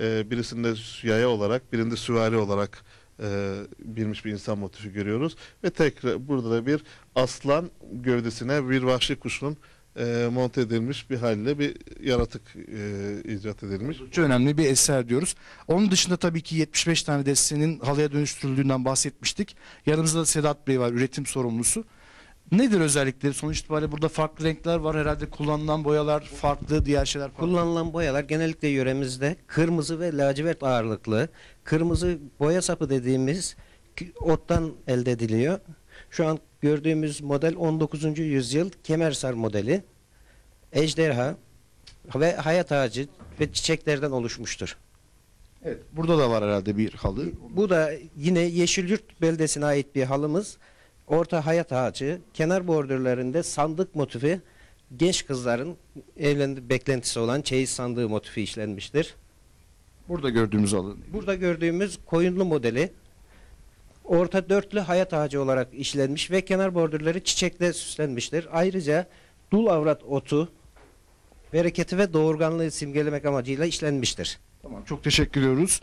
e, birisinde yaya olarak, birinde süvari olarak e, bilmiş bir insan motifi görüyoruz. Ve tekrar burada da bir aslan gövdesine bir vahşi kuşun e, monte edilmiş bir haliyle bir yaratık e, icat edilmiş. Çok önemli bir eser diyoruz. Onun dışında tabii ki 75 tane destenin halıya dönüştürüldüğünden bahsetmiştik. Yanımızda da Sedat Bey var, üretim sorumlusu. Nedir özellikleri? Sonuç itibariyle burada farklı renkler var. Herhalde kullanılan boyalar farklı, diğer şeyler farklı. Kullanılan boyalar genellikle yöremizde kırmızı ve lacivert ağırlıklı. Kırmızı boya sapı dediğimiz ottan elde ediliyor. Şu an gördüğümüz model 19. yüzyıl kemersar modeli. Ejderha ve hayat ağacı ve çiçeklerden oluşmuştur. Evet, burada da var herhalde bir halı. Bu da yine Yeşilyurt beldesine ait bir halımız. Orta hayat ağacı, kenar bordürlerinde sandık motifi, genç kızların evlendi beklentisi olan çeyiz sandığı motifi işlenmiştir. Burada gördüğümüz halı. Burada gördüğümüz koyunlu modeli orta dörtlü hayat ağacı olarak işlenmiş ve kenar bordürleri çiçekle süslenmiştir. Ayrıca dul avrat otu bereketi ve doğurganlığı simgelemek amacıyla işlenmiştir. Tamam, çok teşekkür ediyoruz.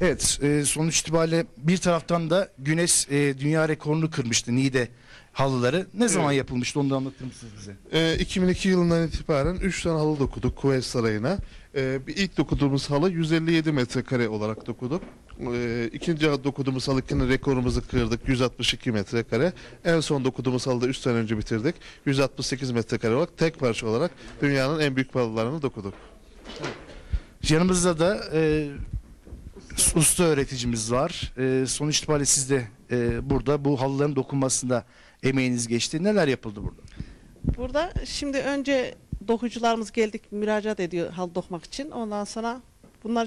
Evet, e, sonuç itibariyle bir taraftan da Güneş e, dünya rekorunu kırmıştı Niğde halıları. Ne zaman yapılmıştı onu da anlatır mısınız bize? E, 2002 yılından itibaren 3 tane halı dokuduk Kuveyt Sarayı'na. E, bir ilk dokuduğumuz halı 157 metrekare olarak dokuduk. E, ikinci dokuduğumuz halı yine rekorumuzu kırdık 162 metrekare. En son dokuduğumuz halıda 3 sene önce bitirdik. 168 metrekare olarak tek parça olarak dünyanın en büyük halılarını dokuduk. Yanımızda da e, usta öğreticimiz var. E, sonuç itibariyle siz de e, burada bu halıların dokunmasında emeğiniz geçti. Neler yapıldı burada? Burada şimdi önce dokucularımız geldik müracaat ediyor hal dokmak için. Ondan sonra bunlar